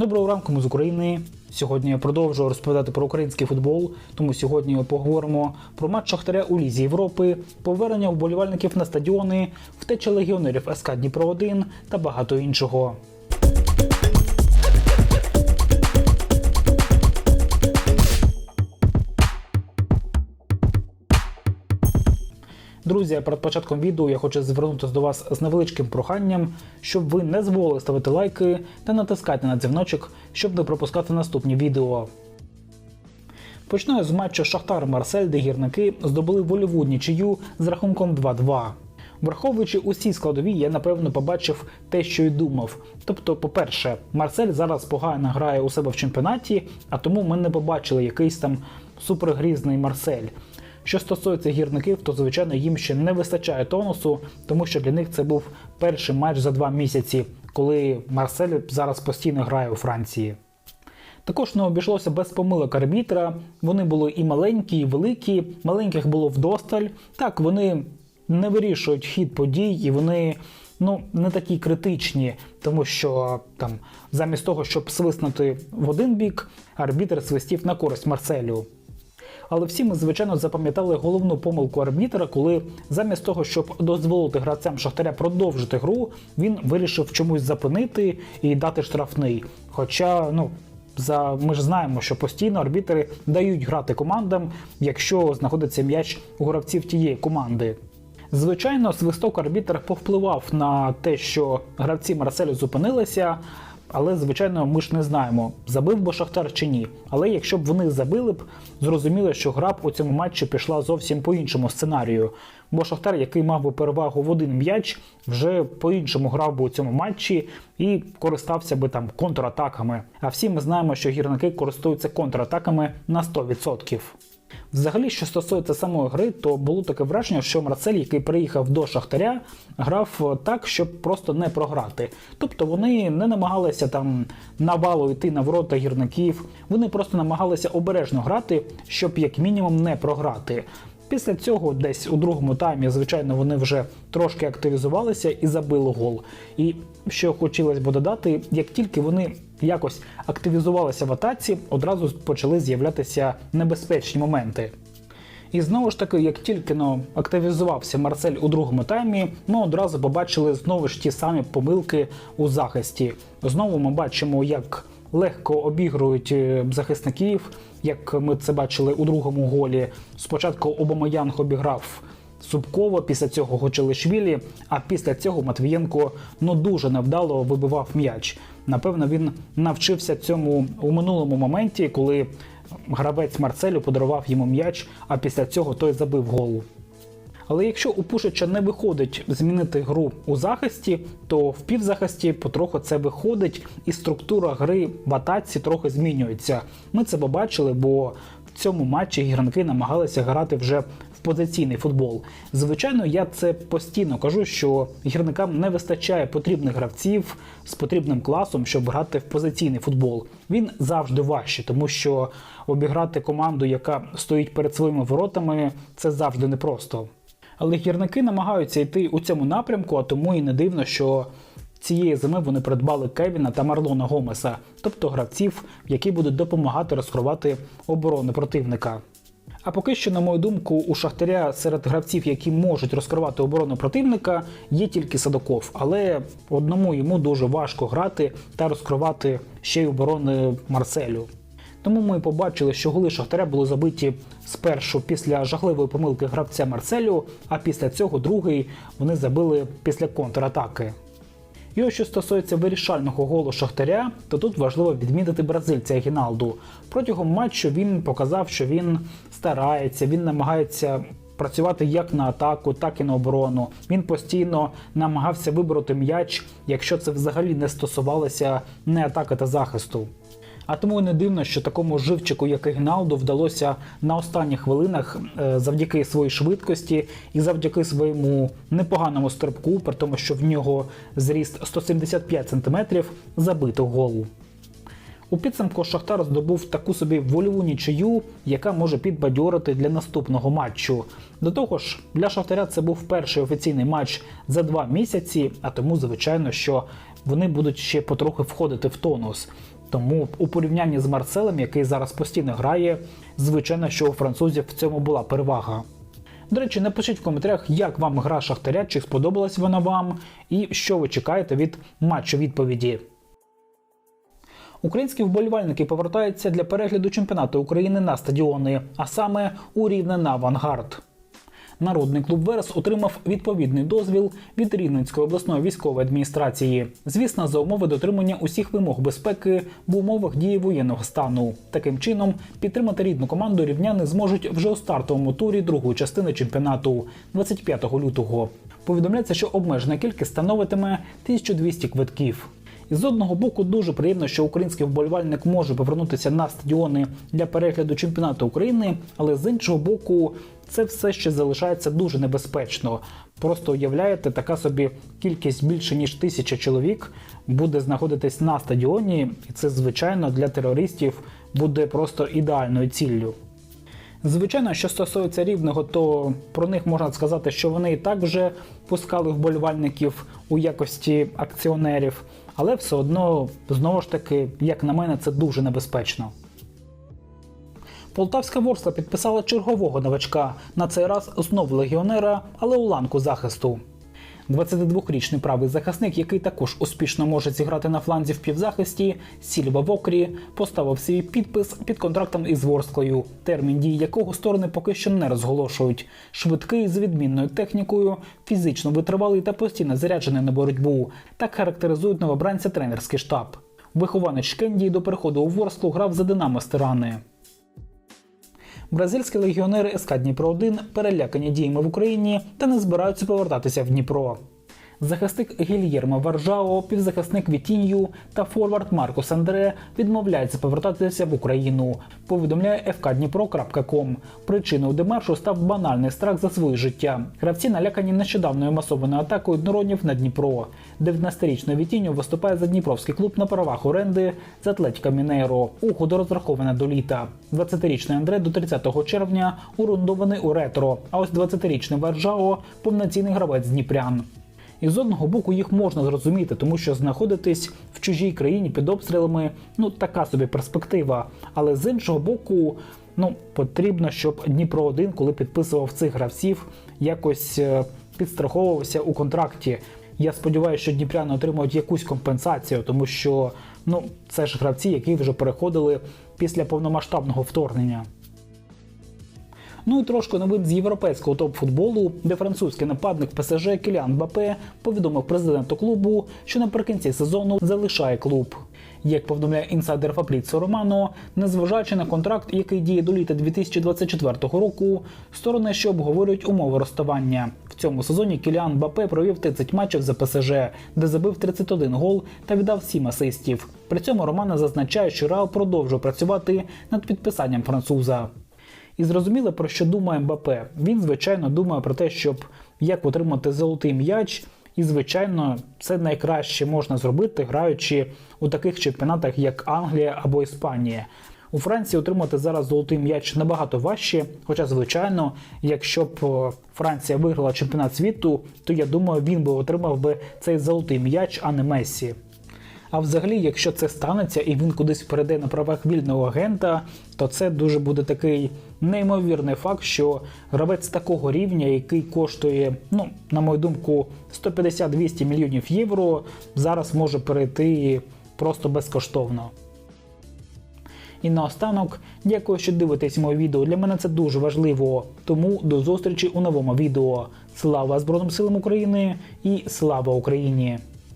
Доброго ранку, ми з України. Сьогодні я продовжую розповідати про український футбол. Тому сьогодні ми поговоримо про матч Шахтаря у Лізі Європи, повернення вболівальників на стадіони, втеча легіонерів СК Дніпро 1 та багато іншого. Друзі, перед початком відео я хочу звернутися до вас з невеличким проханням, щоб ви не забували ставити лайки та натискати на дзвіночок, щоб не пропускати наступні відео. Почну з матчу Шахтар Марсель, де гірники здобули вольову нічию з рахунком 2-2. Враховуючи усі складові, я напевно побачив те, що й думав. Тобто, по-перше, Марсель зараз погано грає у себе в чемпіонаті, а тому ми не побачили якийсь там супергрізний Марсель. Що стосується гірників, то звичайно їм ще не вистачає тонусу, тому що для них це був перший матч за два місяці, коли Марсель зараз постійно грає у Франції. Також не обійшлося без помилок арбітра. Вони були і маленькі, і великі. Маленьких було вдосталь. Так, вони не вирішують хід подій, і вони ну не такі критичні, тому що там замість того, щоб свиснути в один бік, арбітр свистів на користь Марселю. Але всі ми, звичайно, запам'ятали головну помилку арбітера, коли замість того, щоб дозволити гравцям Шахтаря продовжити гру, він вирішив чомусь зупинити і дати штрафний. Хоча, ну. За ми ж знаємо, що постійно арбітери дають грати командам, якщо знаходиться м'яч у гравців тієї команди. Звичайно, свисток арбітр повпливав на те, що гравці Марселю зупинилися, але, звичайно, ми ж не знаємо, забив би Шахтар чи ні. Але якщо б вони забили б, зрозуміло, що гра б у цьому матчі пішла зовсім по іншому сценарію. Бо Шахтар, який мав би перевагу в один м'яч, вже по-іншому грав би у цьому матчі і користався би там контратаками. А всі ми знаємо, що гірники користуються контратаками на 100%. Взагалі, що стосується самої гри, то було таке враження, що Марсель, який приїхав до Шахтаря, грав так, щоб просто не програти. Тобто вони не намагалися там навалу йти на ворота гірників, вони просто намагалися обережно грати, щоб як мінімум не програти. Після цього, десь у другому таймі, звичайно, вони вже трошки активізувалися і забили гол. І що хотілося б додати, як тільки вони якось активізувалися в атаці, одразу почали з'являтися небезпечні моменти. І знову ж таки, як тільки ну, активізувався Марсель у другому таймі, ми одразу побачили знову ж ті самі помилки у захисті. Знову ми бачимо, як легко обігрують е, захисників, як ми це бачили у другому голі. Спочатку Обомаян обіграв Субкова, після цього Гочелишвілі, а після цього Матвієнко ну дуже невдало вибивав м'яч. Напевно, він навчився цьому у минулому моменті, коли гравець Марселю подарував йому м'яч, а після цього той забив гол. Але якщо у Пушича не виходить змінити гру у захисті, то в півзахисті потроху це виходить, і структура гри в атаці трохи змінюється. Ми це побачили, бо в цьому матчі гірники намагалися грати вже позиційний футбол. Звичайно, я це постійно кажу, що гірникам не вистачає потрібних гравців з потрібним класом, щоб грати в позиційний футбол. Він завжди важче, тому що обіграти команду, яка стоїть перед своїми воротами, це завжди непросто. Але гірники намагаються йти у цьому напрямку, а тому і не дивно, що цієї зими вони придбали Кевіна та Марлона Гомеса, тобто гравців, які будуть допомагати розкривати оборони противника. А поки що, на мою думку, у Шахтаря серед гравців, які можуть розкривати оборону противника, є тільки Садоков, але одному йому дуже важко грати та розкривати ще й оборони Марселю. Тому ми побачили, що голи Шахтаря були забиті спершу після жахливої помилки гравця Марселю, а після цього другий вони забили після контратаки. І ось що стосується вирішального голу Шахтаря, то тут важливо відмітити бразильця Гіналду. Протягом матчу він показав, що він старається, він намагається працювати як на атаку, так і на оборону. Він постійно намагався вибороти м'яч, якщо це взагалі не стосувалося не атаки та захисту. А тому не дивно, що такому живчику, як і Гіналду, вдалося на останніх хвилинах е, завдяки своїй швидкості і завдяки своєму непоганому стрибку, при тому, що в нього зріст 175 см, забити гол. У підсумку Шахтар здобув таку собі вольову нічию, яка може підбадьорити для наступного матчу. До того ж, для Шахтаря це був перший офіційний матч за два місяці, а тому, звичайно, що вони будуть ще потрохи входити в тонус. Тому у порівнянні з Марселем, який зараз постійно грає, звичайно, що у французів в цьому була перевага. До речі, напишіть в коментарях, як вам гра Шахтаря, чи сподобалась вона вам, і що ви чекаєте від матчу відповіді. Українські вболівальники повертаються для перегляду чемпіонату України на стадіони, а саме у Рівне на Авангард. Народний клуб Верес отримав відповідний дозвіл від Рівненської обласної військової адміністрації. Звісно, за умови дотримання усіх вимог безпеки в умовах дії воєнного стану. Таким чином, підтримати рідну команду рівняни зможуть вже у стартовому турі другої частини чемпіонату 25 лютого. Повідомляється, що обмежена кількість становитиме 1200 квитків. І з одного боку дуже приємно, що український вболівальник може повернутися на стадіони для перегляду чемпіонату України, але з іншого боку, це все ще залишається дуже небезпечно. Просто уявляєте, така собі кількість більше ніж тисяча чоловік буде знаходитись на стадіоні, і це звичайно для терористів буде просто ідеальною ціллю. Звичайно, що стосується рівного, то про них можна сказати, що вони і так вже пускали вболівальників у якості акціонерів, але все одно, знову ж таки, як на мене, це дуже небезпечно. Полтавська ворса підписала чергового новачка, на цей раз знову легіонера, але у ланку захисту. 22-річний правий захисник, який також успішно може зіграти на фланзі в півзахисті, Сільва Вокрі поставив свій підпис під контрактом із Ворсклою, термін дії якого сторони поки що не розголошують. Швидкий з відмінною технікою, фізично витривалий та постійно заряджений на боротьбу. Так характеризують новобранця тренерський штаб. Вихованець Шкендії до переходу у Ворсклу грав за Динамо Стирани. Бразильські легіонери СК Дніпро 1 перелякані діями в Україні та не збираються повертатися в Дніпро. Захисник Гільєрмо Варжао, півзахисник Вітінью та форвард Маркус Андре відмовляються повертатися в Україну. Повідомляє fkdnipro.com. Причиною демаршу став банальний страх за своє життя. Гравці налякані нещодавною масованою атакою однороднів на Дніпро. 19-річний Вітіньо виступає за Дніпровський клуб на правах оренди з Атлетіка Мінейро. Угода розрахована до літа. 20-річний Андре до 30 червня орендований у ретро. А ось 20-річний Варжао повноцінний гравець Дніпрян. І з одного боку їх можна зрозуміти, тому що знаходитись в чужій країні під обстрілами ну така собі перспектива. Але з іншого боку, ну потрібно, щоб Дніпро 1 коли підписував цих гравців, якось е, підстраховувався у контракті. Я сподіваюся, що Дніпряни отримують якусь компенсацію, тому що ну це ж гравці, які вже переходили після повномасштабного вторгнення. Ну і трошки новин з європейського топ-футболу, де французький нападник ПСЖ Кіліан Бапе повідомив президенту клубу, що наприкінці сезону залишає клуб. Як повідомляє інсайдер Фабріцо Романо, незважаючи на контракт, який діє до літа 2024 року, сторони ще обговорюють умови розставання. В цьому сезоні Кіліан Бапе провів 30 матчів за ПСЖ, де забив 31 гол та віддав 7 асистів. При цьому Романо зазначає, що Реал продовжує працювати над підписанням француза. І зрозуміло, про що думає МБП. Він, звичайно, думає про те, щоб як отримати золотий м'яч. І, звичайно, це найкраще можна зробити, граючи у таких чемпіонатах, як Англія або Іспанія. У Франції отримати зараз золотий м'яч набагато важче. Хоча, звичайно, якщо б Франція виграла чемпіонат світу, то я думаю, він би отримав би цей золотий м'яч, а не Мессі. А взагалі, якщо це станеться і він кудись перейде на правах вільного агента, то це дуже буде такий неймовірний факт, що гравець такого рівня, який коштує, ну на мою думку, 150-200 мільйонів євро, зараз може перейти просто безкоштовно. І наостанок, дякую, що дивитесь моє відео. Для мене це дуже важливо. Тому до зустрічі у новому відео. Слава Збройним силам України і слава Україні!